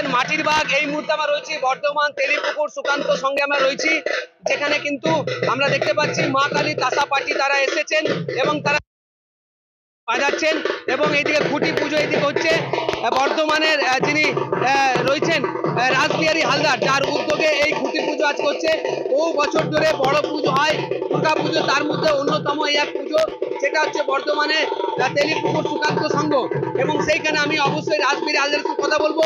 দেখছেন মাটির বাগ এই মুহূর্তে আমরা রয়েছি বর্ধমান তেলিপুকুর সুকান্ত সঙ্গে আমরা রয়েছি, যেখানে কিন্তু আমরা দেখতে পাচ্ছি মা কালী তাসা পার্টি তারা এসেছেন এবং তারা বাজাচ্ছেন এবং এইদিকে খুঁটি পুজো এইদিকে হচ্ছে। বর্ধমানের যিনি রয়েছেন রাসবিহারী হালদার, যার উদ্যোগে এই খুঁটি পুজো আজ করছে। বহু বছর ধরে বড় পুজো হয়, দুর্গা পুজো, তার মধ্যে অন্যতম এই এক পুজো, সেটা হচ্ছে বর্ধমানে তেলিপুকুর সুকান্ত সংঘ। এবং সেইখানে আমি অবশ্যই রাসবিহারী হালদার কথা বলব।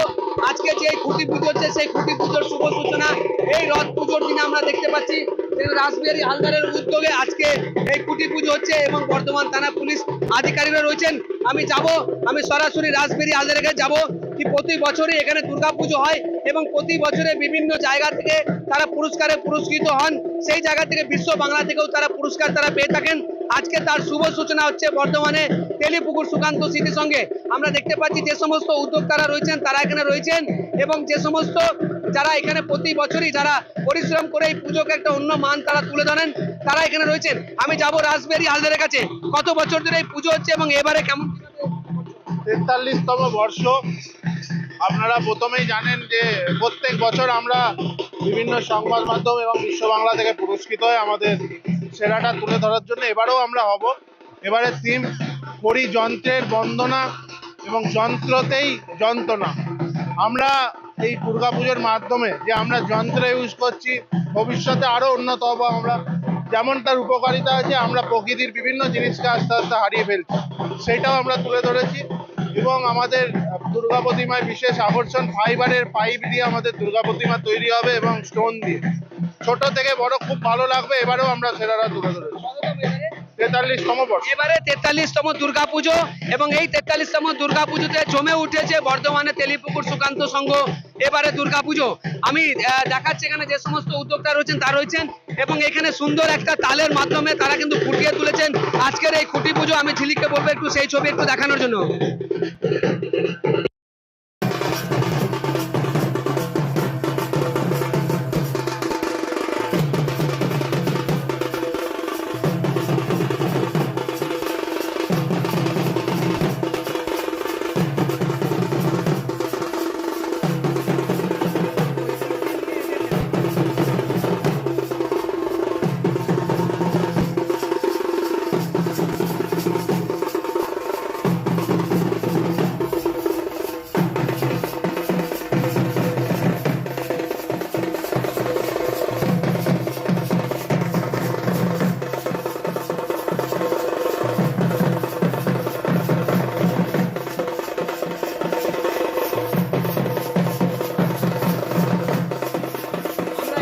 আজকে যে খুঁটি পুজো হচ্ছে, সেই খুঁটি পুজোর শুভ সূচনা, এই রথ পুজোর দিনে আমরা দেখতে পাচ্ছি রাসবিহারী হালদারের উদ্যোগে আজকে এই খুঁটি পুজো হচ্ছে এবং বর্ধমান থানা পুলিশ আধিকারিকরা রয়েছেন। আমি যাব, আমি সরাসরি রাসবিহারী হালদারের কাছে যাব। প্রতি বছরই এখানে দুর্গা পুজো হয় এবং প্রতি বছরে বিভিন্ন জায়গা থেকে তারা পুরস্কারে পুরস্কৃত হন, সেই জায়গা থেকে বিশ্ব বাংলা থেকেও তারা পুরস্কার তারা পেয়ে থাকেন। আজকে তার শুভ সূচনা হচ্ছে বর্ধমানে তেলিপুকুর সুকান্ত স্মৃতির সঙ্গে। আমরা দেখতে পাচ্ছি যে সমস্ত উদ্যোক্তারা রয়েছেন, তারা এখানে রয়েছেন এবং যে সমস্ত যারা এখানে প্রতি বছরই যারা পরিশ্রম করে এই পুজোকে একটা অন্য মান তারা তুলে ধরেন, তারা এখানে রয়েছেন। আমি যাব রাসবেরি হালদারের কাছে। কত বছর ধরে এই পুজো হচ্ছে এবং এবারে কেমন তেতাল্লিশতম বর্ষ। আপনারা প্রথমেই জানেন যে প্রত্যেক বছর আমরা বিভিন্ন সংবাদ মাধ্যম এবং বিশ্ব বাংলা থেকে পুরস্কৃত হয় আমাদের সেরাটা তুলে ধরার জন্য এবারেও আমরা হব। এবারে থিম করি যন্ত্রের বন্দনা এবং যন্ত্রতেই যন্ত্রণা। আমরা এই দুর্গাপুজোর মাধ্যমে যে আমরা যন্ত্র ইউজ করছি, ভবিষ্যতে আরও উন্নত হব আমরা। যেমন তার উপকারিতা আছে, আমরা প্রকৃতির বিভিন্ন জিনিসকে আস্তে আস্তে হারিয়ে ফেলছি। সেটাও আমরা তুলে ধরেছি। এবং আমাদের দুর্গা প্রতিমায় বিশেষ আকর্ষণ ফাইবারের পাইপ দিয়ে আমাদের দুর্গা প্রতিমা তৈরি হবে এবং স্টোন দিয়ে। ছোট থেকে বড় খুব ভালো লাগবে, এবারেও আমরা সেরারা তুলে ধরেছি। এবারে তেতাল্লিশতম এবং এই তেতাল্লিশতম দুর্গা পুজোতে জমে উঠেছে বর্ধমানে তেলিপুকুর সুকান্ত সংঘ। এবারে দুর্গা পুজো আমি দেখাচ্ছি এখানে যে সমস্ত উদ্যোক্তা রয়েছেন, তারা রয়েছেন এবং এখানে সুন্দর একটা তালের মাধ্যমে তারা কিন্তু ফুটিয়ে তুলেছেন। আজকের এই খুঁটি পুজো আমি ঝিলিককে বলব একটু সেই ছবি একটু দেখানোর জন্য।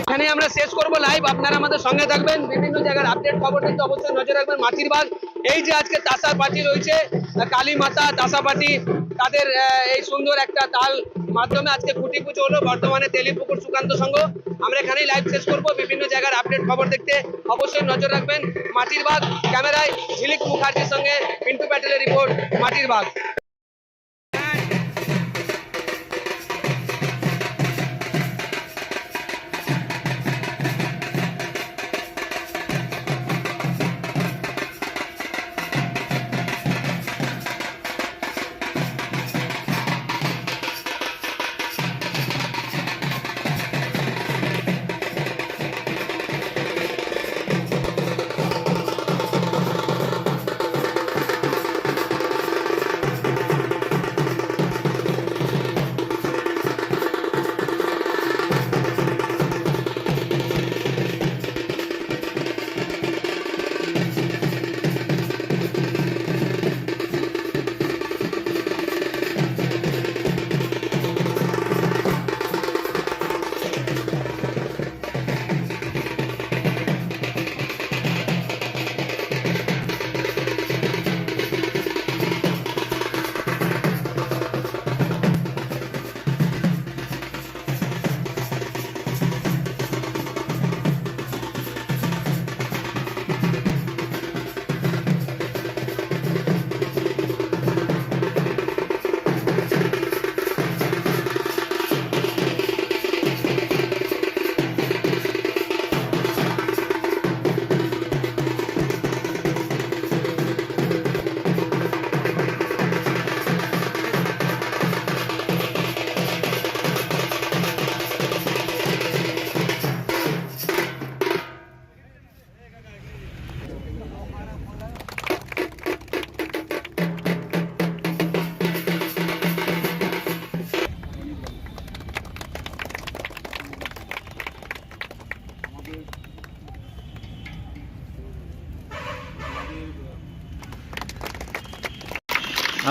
এখানে আমরা শেষ করব লাইভ আপনারা আমাদের সঙ্গে থাকবেন। বিভিন্ন জায়গার আপডেট খবর দেখতে অবশ্যই নজর রাখবেন। মাটির বাগ এই যে আজকে তাসা পার্টি রয়েছে, কালী মাতা তাসা পার্টি তাদের এই সুন্দর একটা তাল মাধ্যমে আজকে খুঁটি পুজো হলো। বর্তমানে তেলিপুকুর সুকান্ত সংঘ। আমরা এখানেই লাইভ শেষ করব। বিভিন্ন জায়গার আপডেট খবর দেখতে অবশ্যই নজর রাখবেন। মাটির বাগ ক্যামেরায় ঝিলিক মুখার্জির সঙ্গে পিন্টু প্যাটেলের রিপোর্ট মাটির বাগ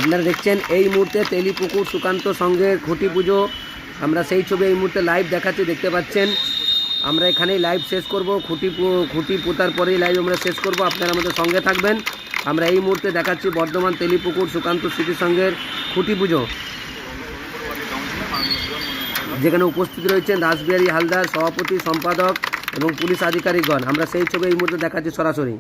আপনারা দেখছেন এই মুহূর্তে তেলিপুকুর সুকান্ত সংঘের খুঁটি পুজো। আমরা সেই ছবি এই মুহূর্তে লাইভ দেখাচ্ছি, দেখতে পাচ্ছেন। আমরা এখানেই লাইভ শেষ করব। খুঁটি খুঁটি পোতার পরেই লাইভ আমরা শেষ করব। আপনারা আমাদের সঙ্গে থাকবেন। আমরা এই মুহূর্তে দেখাচ্ছি বর্ধমান তেলিপুকুর সুকান্ত স্মৃতি সংঘের খুঁটি পুজো। যেখানে উপস্থিত রয়েছেন রাসবিহারী হালদার, সভাপতি, সম্পাদক এবং পুলিশ আধিকারিকগণ। আমরা সেই ছবি এই মুহূর্তে দেখাচ্ছি সরাসরি।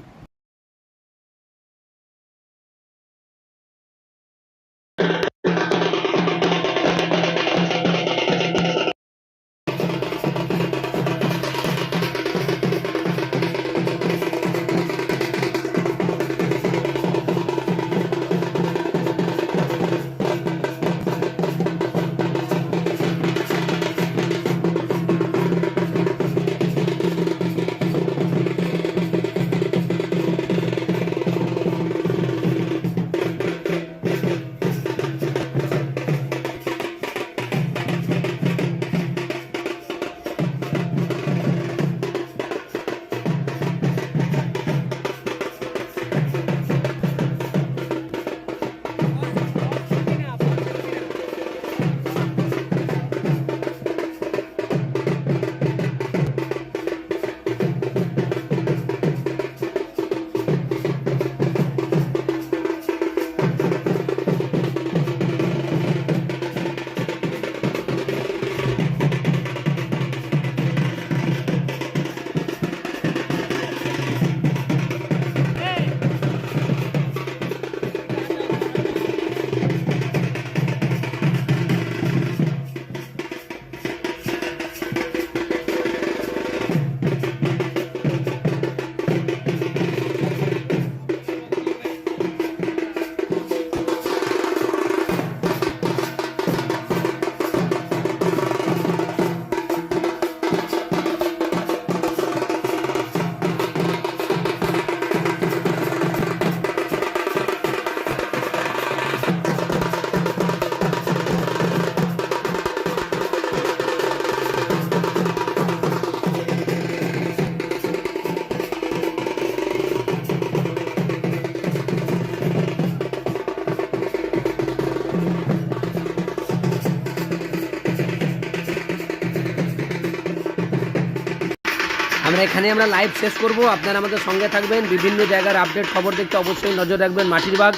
এখানে আমরা লাইভ শেষ করব। আপনারা আমাদের সঙ্গে থাকবেন। বিভিন্ন জায়গার আপডেট খবর দেখতে অবশ্যই নজর রাখবেন মাটির বাগ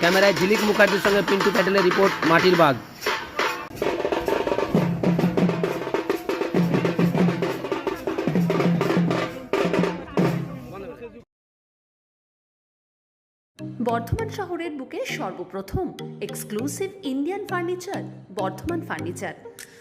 ক্যামেরায় ঝিলিক মুখার্জির সঙ্গে পিন্টু প্যাটেলের রিপোর্ট মাটির বাগ বর্ধমান শহরের বুকে সর্বপ্রথম exclusive Indian furniture Bardhaman furniture